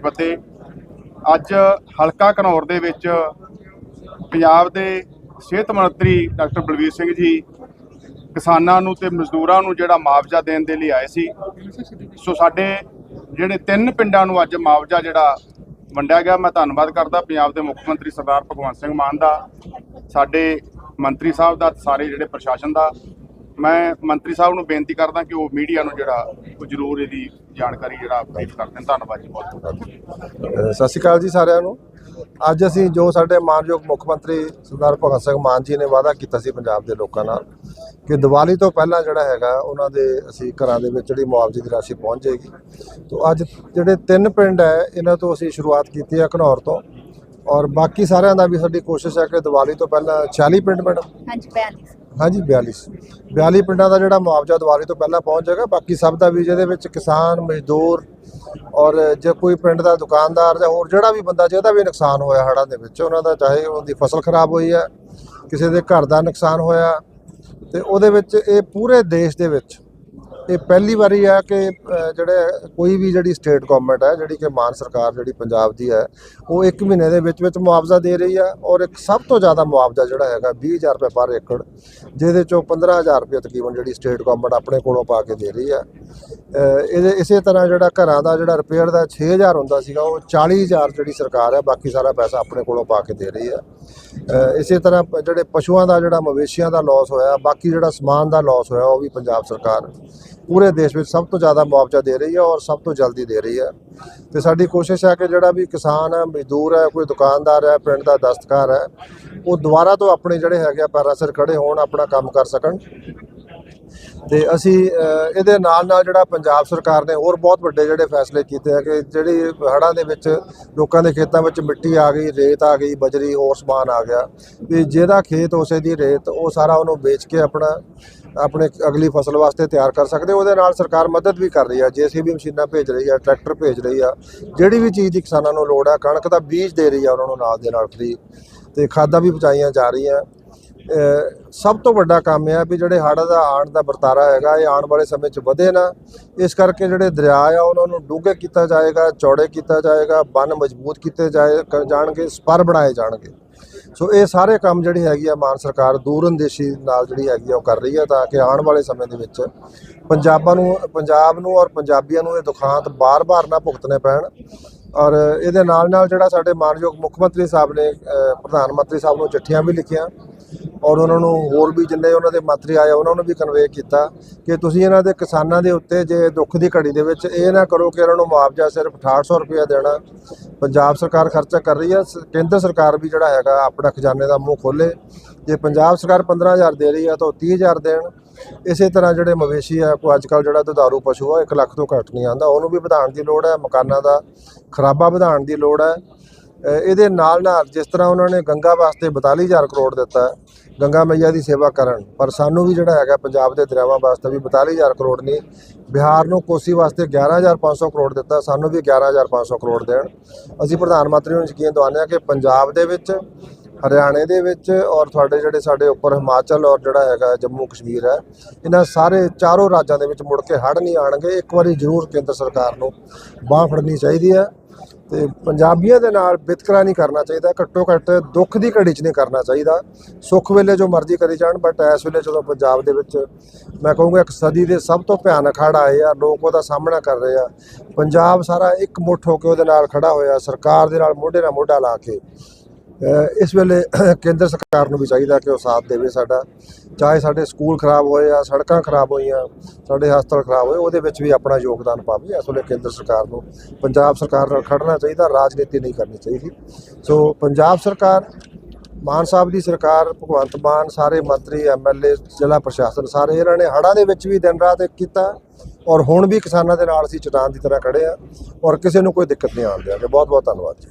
ਫਤਿਹ। ਅੱਜ ਹਲਕਾ ਘਨੌਰ ਦੇ ਵਿੱਚ ਪੰਜਾਬ ਦੇ ਸਿਹਤ ਮੰਤਰੀ ਡਾਕਟਰ ਬਲਵੀਰ ਸਿੰਘ ਜੀ ਕਿਸਾਨਾਂ ਨੂੰ ਤੇ ਮਜ਼ਦੂਰਾਂ ਨੂੰ ਜਿਹੜਾ ਮੁਆਵਜ਼ਾ ਦੇਣ ਦੇ ਲਈ ਆਏ ਸੀ। ਸੋ ਸਾਡੇ ਜਿਹੜੇ ਤਿੰਨ ਪਿੰਡਾਂ ਨੂੰ ਅੱਜ ਮੁਆਵਜ਼ਾ ਜਿਹੜਾ ਵੰਡਿਆ ਗਿਆ, ਮੈਂ ਧੰਨਵਾਦ ਕਰਦਾ ਪੰਜਾਬ ਦੇ ਮੁੱਖ ਮੰਤਰੀ ਸਰਦਾਰ ਭਗਵੰਤ ਸਿੰਘ ਮਾਨ ਦਾ, ਸਾਡੇ ਮੰਤਰੀ ਸਾਹਿਬ ਦਾ ਸਾਰੇ ਜਿਹੜੇ ਪ੍ਰਸ਼ਾਸਨ ਦਾ। ਮੈਂ ਮੰਤਰੀ ਸਾਹਿਬ ਨੂੰ ਬੇਨਤੀ ਕਰਦਾ ਕਿ ਉਹ ਮੀਡੀਆ ਨੂੰ ਜਿਹੜਾ ਉਹ ਜ਼ਰੂਰ ਇਹਦੀ ਜਾਣਕਾਰੀ ਜਿਹੜਾ ਬਰੀਫ ਕਰ ਦੇਣ। ਧੰਨਵਾਦ ਜੀ ਬਹੁਤ ਬਹੁਤ। ਸਤਿ ਸ਼੍ਰੀ ਅਕਾਲ ਜੀ ਸਾਰਿਆਂ ਨੂੰ। ਅੱਜ ਅਸੀਂ ਜੋ ਸਾਡੇ ਮਾਨਯੋਗ ਮੁੱਖ ਮੰਤਰੀ ਸਰਦਾਰ ਭਗਤ ਸਿੰਘ ਮਾਨ ਜੀ ਨੇ ਵਾਅਦਾ ਕੀਤਾ ਸੀ ਪੰਜਾਬ ਦੇ ਲੋਕਾਂ ਨਾਲ ਕਿ ਦੀਵਾਲੀ ਤੋਂ ਪਹਿਲਾਂ ਜਿਹੜਾ ਹੈਗਾ ਉਹਨਾਂ ਦੇ ਅਸੀਂ ਘਰਾਂ ਦੇ ਵਿੱਚ ਜਿਹੜੀ ਮੁਆਵਜ਼ੇ ਦੀ ਰਾਸ਼ੀ ਪਹੁੰਚ ਜਾਏਗੀ। ਤੋਂ ਅੱਜ ਜਿਹੜੇ ਤਿੰਨ ਪਿੰਡ ਹੈ ਇਹਨਾਂ ਤੋਂ ਅਸੀਂ ਸ਼ੁਰੂਆਤ ਕੀਤੀ ਹੈ ਘਨੌਰ ਤੋਂ। ਔਰ ਬਾਕੀ ਸਾਰਿਆਂ ਦਾ ਵੀ ਸਾਡੀ ਕੋਸ਼ਿਸ਼ ਹੈ ਕਿ ਦੀਵਾਲੀ ਤੋਂ ਪਹਿਲਾਂ 40 ਪਿੰਡ ਮੈਡਮ। ਹਾਂਜੀ 42 ਹਾਂਜੀ 42 42 ਪਿੰਡਾਂ ਦਾ ਜਿਹੜਾ ਮੁਆਵਜ਼ਾ ਦੀਵਾਲੀ ਤੋਂ ਪਹਿਲਾਂ ਪਹੁੰਚ ਜਾਏਗਾ, ਬਾਕੀ ਸਭ ਦਾ ਵੀ ਜਿਹਦੇ ਵਿੱਚ ਕਿਸਾਨ, ਮਜ਼ਦੂਰ ਔਰ ਜੇ ਕੋਈ ਪਿੰਡ ਦਾ ਦੁਕਾਨਦਾਰ ਜਾਂ ਹੋਰ ਜਿਹੜਾ ਵੀ ਬੰਦਾ ਜਿਹਦਾ ਵੀ ਨੁਕਸਾਨ ਹੋਇਆ ਹੜ੍ਹਾਂ ਦੇ ਵਿੱਚ, ਉਹਨਾਂ ਦਾ ਚਾਹੇ ਉਹਦੀ ਫਸਲ ਖਰਾਬ ਹੋਈ ਹੈ, ਕਿਸੇ ਦੇ ਘਰ ਦਾ ਨੁਕਸਾਨ ਹੋਇਆ ਤੇ ਉਹਦੇ ਵਿੱਚ ਇਹ ਪੂਰੇ ਦੇਸ਼ ਦੇ ਵਿੱਚ ਇਹ ਪਹਿਲੀ ਵਾਰੀ ਆ ਕਿ ਜਿਹੜੇ ਕੋਈ ਵੀ ਜਿਹੜੀ ਸਟੇਟ ਗਵਰਨਮੈਂਟ ਹੈ ਜਿਹੜੀ ਕਿ ਮਾਨ ਸਰਕਾਰ ਜਿਹੜੀ ਪੰਜਾਬ ਦੀ ਹੈ ਉਹ 1 ਮਹੀਨੇ ਦੇ ਵਿੱਚ ਵਿੱਚ ਮੁਆਵਜ਼ਾ ਦੇ ਰਹੀ ਆ ਔਰ ਇੱਕ ਸਭ ਤੋਂ ਜ਼ਿਆਦਾ ਮੁਆਵਜ਼ਾ ਜਿਹੜਾ ਹੈਗਾ 20000 ਰੁਪਏ ਪਰ ਏਕੜ, ਜਿਹਦੇ ਚੋਂ 15000 ਰੁਪਏ ਤਕਰੀਬਨ ਜਿਹੜੀ ਸਟੇਟ ਗਵਰਨਮੈਂਟ ਆਪਣੇ ਕੋਲੋਂ ਪਾ ਕੇ ਦੇ ਰਹੀ ਆ। ਇਹਦੇ, ਇਸੇ ਤਰ੍ਹਾਂ ਜਿਹੜਾ ਘਰਾਂ ਦਾ ਜਿਹੜਾ ਰਿਪੇਅਰ ਦਾ 6000 ਹੁੰਦਾ ਸੀਗਾ, ਉਹ 40000 ਜਿਹੜੀ ਸਰਕਾਰ ਹੈ ਬਾਕੀ ਸਾਰਾ ਪੈਸਾ ਆਪਣੇ ਕੋਲੋਂ ਪਾ ਕੇ ਦੇ ਰਹੀ ਹੈ ਇਸੇ ਤਰ੍ਹਾਂ ਜਿਹੜੇ ਪਸ਼ੂਆਂ ਦਾ ਜਿਹੜਾ ਮਵੇਸ਼ੀਆਂ ਦਾ ਲਾਸ ਹੋਇਆ, ਬਾਕੀ ਜਿਹੜਾ ਸਮਾਨ ਦਾ ਲਾਸ ਹੋਇਆ, ਉਹ ਵੀ ਪੰਜਾਬ ਸਰਕਾਰ ਪੂਰੇ ਦੇਸ਼ ਵਿੱਚ ਸਭ ਤੋਂ ਜ਼ਿਆਦਾ ਮੁਆਵਜ਼ਾ ਦੇ ਰਹੀ ਹੈ ਔਰ ਸਭ ਤੋਂ ਜਲਦੀ ਦੇ ਰਹੀ ਹੈ। ਤੇ ਸਾਡੀ ਕੋਸ਼ਿਸ਼ ਹੈ ਕਿ ਜਿਹੜਾ ਵੀ ਕਿਸਾਨ ਹੈ, ਮਜ਼ਦੂਰ ਹੈ, ਕੋਈ ਦੁਕਾਨਦਾਰ ਹੈ, ਪਿੰਡ ਦਾ ਦਸਤਕਾਰ ਹੈ, ਉਹ ਦੁਬਾਰਾ ਤੋਂ ਆਪਣੇ ਜਿਹੜੇ ਹੈਗੇ ਆ ਪੈਰਾਂ ਸਿਰ ਖੜੇ ਹੋਣ, ਆਪਣਾ ਕੰਮ ਕਰ ਸਕਣ। ਤੇ ਅਸੀਂ ਇਹਦੇ ਨਾਲ ਨਾਲ ਜਿਹੜਾ ਪੰਜਾਬ ਸਰਕਾਰ ਨੇ ਹੋਰ ਬਹੁਤ ਵੱਡੇ ਜਿਹੜੇ ਫੈਸਲੇ ਕੀਤੇ ਆ ਕਿ ਜਿਹੜੀ ਹੜ੍ਹਾਂ ਦੇ ਵਿੱਚ ਲੋਕਾਂ ਦੇ ਖੇਤਾਂ ਵਿੱਚ ਮਿੱਟੀ ਆ ਗਈ, ਰੇਤ ਆ ਗਈ, ਬਜਰੀ ਹੋਰ ਸਮਾਨ ਆ ਗਿਆ। ਵੀ ਜਿਹਦਾ ਖੇਤ ਉਸੇ ਦੀ ਰੇਤ, ਉਹ ਸਾਰਾ ਉਹਨੂੰ ਵੇਚ ਕੇ ਆਪਣਾ, ਆਪਣੇ ਅਗਲੀ ਫਸਲ ਵਾਸਤੇ ਤਿਆਰ ਕਰ ਸਕਦੇ। ਉਹਦੇ ਨਾਲ ਸਰਕਾਰ ਮਦਦ ਵੀ ਕਰ ਰਹੀ ਹੈ ਜੀਸੀਬੀ ਮਸ਼ੀਨਾਂ ਭੇਜ ਰਹੀ ਆ, ਟਰੈਕਟਰ ਭੇਜ ਰਹੀ ਆ। ਜਿਹੜੀ ਵੀ ਚੀਜ਼ ਦੀ ਕਿਸਾਨਾਂ ਨੂੰ ਲੋੜ ਹੈ ਕਣਕ ਦਾ ਬੀਜ ਦੇ ਰਹੀ ਆ, ਉਹਨਾਂ ਨੂੰ ਨਾਲ ਦੇ ਨਾਲ ਫ੍ਰੀ ਤੇ ਖਾਦਾਂ ਵੀ ਪਹੁੰਚਾਈਆਂ ਜਾ ਰਹੀਆਂ। ਸਭ ਤੋਂ ਵੱਡਾ ਕੰਮ ਇਹ ਆ ਵੀ ਜਿਹੜੇ ਹੜ੍ਹ ਦਾ ਆਣ ਦਾ ਵਰਤਾਰਾ ਹੈਗਾ, ਇਹ ਆਉਣ ਵਾਲੇ ਸਮੇਂ 'ਚ ਵਧੇ ਨਾ। ਇਸ ਕਰਕੇ ਜਿਹੜੇ ਦਰਿਆ ਆ, ਉਹਨਾਂ ਨੂੰ ਡੂੰਘੇ ਕੀਤਾ ਜਾਏਗਾ, ਚੌੜੇ ਕੀਤਾ ਜਾਏਗਾ, ਬੰਨ ਮਜ਼ਬੂਤ ਕੀਤੇ ਜਾਏ ਜਾਣਗੇ, ਸਪਰ ਬਣਾਏ ਜਾਣਗੇ। ਸੋ ਇਹ ਸਾਰੇ ਕੰਮ ਜਿਹੜੀ ਹੈਗੀ ਆ ਮਾਨ ਸਰਕਾਰ ਦੂਰਅੰਦੇਸ਼ੀ ਨਾਲ ਜਿਹੜੀ ਹੈਗੀ ਆ ਉਹ ਕਰ ਰਹੀ ਹੈ ਤਾਂ ਕਿ ਆਉਣ ਵਾਲੇ ਸਮੇਂ ਦੇ ਵਿੱਚ ਪੰਜਾਬਾਂ ਨੂੰ, ਪੰਜਾਬ ਨੂੰ ਔਰ ਪੰਜਾਬੀਆਂ ਨੂੰ ਇਹ ਦੁਖਾਂਤ ਬਾਰ-ਬਾਰ ਨਾ ਭੁਗਤਣੇ ਪੈਣ। ਔਰ ਇਹਦੇ ਨਾਲ ਨਾਲ ਜਿਹੜਾ ਸਾਡੇ ਮਾਨਯੋਗ ਮੁੱਖ ਮੰਤਰੀ ਸਾਹਿਬ ਨੇ ਪ੍ਰਧਾਨ ਮੰਤਰੀ ਸਾਹਿਬ ਨੂੰ ਚਿੱਠੀਆਂ ਵੀ ਲਿਖੀਆਂ। ਔਰ ਉਹਨਾਂ ਨੂੰ ਹੋਰ ਵੀ ਜਿੰਨੇ ਉਹਨਾਂ ਦੇ ਮੰਤਰੀ ਆਏ ਉਹਨਾਂ ਨੂੰ ਵੀ ਕਨਵੇ ਕੀਤਾ ਕਿ ਤੁਸੀਂ ਇਹਨਾਂ ਦੇ ਕਿਸਾਨਾਂ ਦੇ ਉੱਤੇ ਜੇ ਦੁੱਖ ਦੀ ਘੜੀ ਦੇ ਵਿੱਚ ਇਹ ਨਾ ਕਰੋ ਕਿ ਇਹਨਾਂ ਨੂੰ ਮੁਆਵਜ਼ਾ ਸਿਰਫ 6800 ਰੁਪਏ ਦੇਣਾ। ਪੰਜਾਬ ਸਰਕਾਰ ਖਰਚਾ ਕਰ ਰਹੀ ਹੈ ਸ- ਕੇਂਦਰ ਸਰਕਾਰ ਵੀ ਜਿਹੜਾ ਹੈਗਾ ਆਪਣਾ ਖਜ਼ਾਨੇ ਦਾ ਮੂੰਹ ਖੋਲੇ ਜੇ ਪੰਜਾਬ ਸਰਕਾਰ 15000 ਦੇ ਰਹੀ ਹੈ ਤਾਂ ਉਹ 30000 ਦੇਣ। ਇਸੇ ਤਰ੍ਹਾਂ ਜਿਹੜੇ ਮਵੇਸ਼ੀ ਆ, ਕੋਈ ਅੱਜ ਕੱਲ੍ਹ ਜਿਹੜਾ ਦੁਧਾਰੂ ਪਸ਼ੂ ਆ 1 ਲੱਖ ਤੋਂ ਘੱਟ ਨਹੀਂ ਆਂਦਾ ਉਹਨੂੰ ਵੀ ਵਧਾਉਣ ਦੀ ਲੋੜ ਹੈ ਮਕਾਨਾਂ ਦਾ ਖਰਾਬਾ ਵਧਾਉਣ ਦੀ ਲੋੜ ਹੈ ਇਹਦੇ ਨਾਲ ਨਾਲ ਜਿਸ ਤਰ੍ਹਾਂ ਉਹਨਾਂ ਨੇ ਗੰਗਾ ਵਾਸਤੇ 42000 ਕਰੋੜ ਦਿੱਤਾ ਗੰਗਾ ਮਈਆ ਦੀ ਸੇਵਾ ਕਰਨ, ਪਰ ਸਾਨੂੰ ਵੀ ਜਿਹੜਾ ਹੈਗਾ ਪੰਜਾਬ ਦੇ ਦਰਿਆਵਾਂ ਵਾਸਤੇ ਵੀ 42000 ਕਰੋੜ ਨਹੀਂ, ਬਿਹਾਰ ਨੂੰ ਕੋਸੀ ਵਾਸਤੇ 11500 ਕਰੋੜ ਦਿੱਤਾ, ਸਾਨੂੰ ਵੀ 11500 ਕਰੋੜ ਦੇਣ। ਅਸੀਂ ਪ੍ਰਧਾਨ ਮੰਤਰੀ ਨੂੰ ਯਕੀਨ ਦਿਵਾਉਂਦੇ ਹਾਂ ਕਿ ਪੰਜਾਬ ਦੇ ਵਿੱਚ, ਹਰਿਆਣੇ ਦੇ ਵਿੱਚ ਔਰ ਤੁਹਾਡੇ ਜਿਹੜੇ ਸਾਡੇ ਉੱਪਰ ਹਿਮਾਚਲ ਔਰ ਜਿਹੜਾ ਹੈਗਾ ਜੰਮੂ ਕਸ਼ਮੀਰ ਹੈ, ਇਹਨਾਂ ਸਾਰੇ ਚਾਰੋਂ ਰਾਜਾਂ ਦੇ ਵਿੱਚ ਮੁੜ ਕੇ ਹੜ੍ਹ ਨਹੀਂ ਆਣਗੇ ਇੱਕ ਵਾਰੀ ਜ਼ਰੂਰ ਕੇਂਦਰ ਸਰਕਾਰ ਨੂੰ ਬਾਹ ਫੜਨੀ ਚਾਹੀਦੀ ਹੈ। ਤੇ ਪੰਜਾਬੀਆਂ ਦੇ ਨਾਲ ਵਿਤਕਰਾ ਨਹੀਂ ਕਰਨਾ ਚਾਹੀਦਾ, ਘੱਟੋ ਘੱਟ ਦੁੱਖ ਦੀ ਘੜੀ 'ਚ ਨਹੀਂ ਕਰਨਾ ਚਾਹੀਦਾ। ਸੁੱਖ ਵੇਲੇ ਜੋ ਮਰਜ਼ੀ ਕਰੀ ਜਾਣ ਬਟ ਇਸ ਵੇਲੇ ਜਦੋਂ ਪੰਜਾਬ ਦੇ ਵਿੱਚ ਮੈਂ ਕਹੂੰਗਾ ਇੱਕ ਸਦੀ ਦੇ ਸਭ ਤੋਂ ਭਿਆਨਕ ਹੜ੍ਹ ਆਏ ਆ, ਲੋਕ ਉਹਦਾ ਸਾਹਮਣਾ ਕਰ ਰਹੇ ਆ। ਪੰਜਾਬ ਸਾਰਾ ਇੱਕ ਮੁੱਠ ਹੋ ਕੇ ਉਹਦੇ ਨਾਲ ਖੜਾ ਹੋਇਆ, ਸਰਕਾਰ ਦੇ ਨਾਲ ਮੋਢੇ ਨਾਲ ਮੋਢਾ ਲਾ ਕੇ। ਇਸ ਵੇਲੇ ਕੇਂਦਰ ਸਰਕਾਰ ਨੂੰ ਵੀ ਚਾਹੀਦਾ ਕਿ ਉਹ ਸਾਥ ਦੇਵੇ ਸਾਡਾ। ਚਾਹੇ ਸਾਡੇ ਸਕੂਲ ਖਰਾਬ ਹੋਏ ਆ, ਸੜਕਾਂ ਖਰਾਬ ਹੋਈਆਂ, ਸਾਡੇ ਹਸਪਤਾਲ ਖਰਾਬ ਹੋਏ, ਉਹਦੇ ਵਿੱਚ ਵੀ ਆਪਣਾ ਯੋਗਦਾਨ ਪਾਵੇ। ਇਸ ਵੇਲੇ ਕੇਂਦਰ ਸਰਕਾਰ ਨੂੰ ਪੰਜਾਬ ਸਰਕਾਰ ਨਾਲ ਖੜਨਾ ਚਾਹੀਦਾ, ਰਾਜਨੀਤੀ ਨਹੀਂ ਕਰਨੀ ਚਾਹੀਦੀ। ਸੋ ਪੰਜਾਬ ਸਰਕਾਰ, ਮਾਨ ਸਾਹਿਬ ਦੀ ਸਰਕਾਰ, ਭਗਵੰਤ ਮਾਨ, ਸਾਰੇ ਮੰਤਰੀ ਐਮਐਲਏ ਜ਼ਿਲ੍ਹਾ ਪ੍ਰਸ਼ਾਸਨ, ਸਾਰੇ ਇਹਨਾਂ ਨੇ ਹੜ੍ਹਾਂ ਦੇ ਵਿੱਚ ਵੀ ਦਿਨ ਰਾਤ ਇੱਕ ਕੀਤਾ ਔਰ ਹੁਣ ਵੀ ਕਿਸਾਨਾਂ ਦੇ ਨਾਲ ਅਸੀਂ ਚਟਾਨ ਦੀ ਤਰ੍ਹਾਂ ਖੜੇ ਆ ਔਰ ਕਿਸੇ ਨੂੰ ਕੋਈ ਦਿੱਕਤ ਨਹੀਂ ਆਉਣ ਦਿਆਂਗੇ ਬਹੁਤ ਬਹੁਤ ਧੰਨਵਾਦ ਜੀ।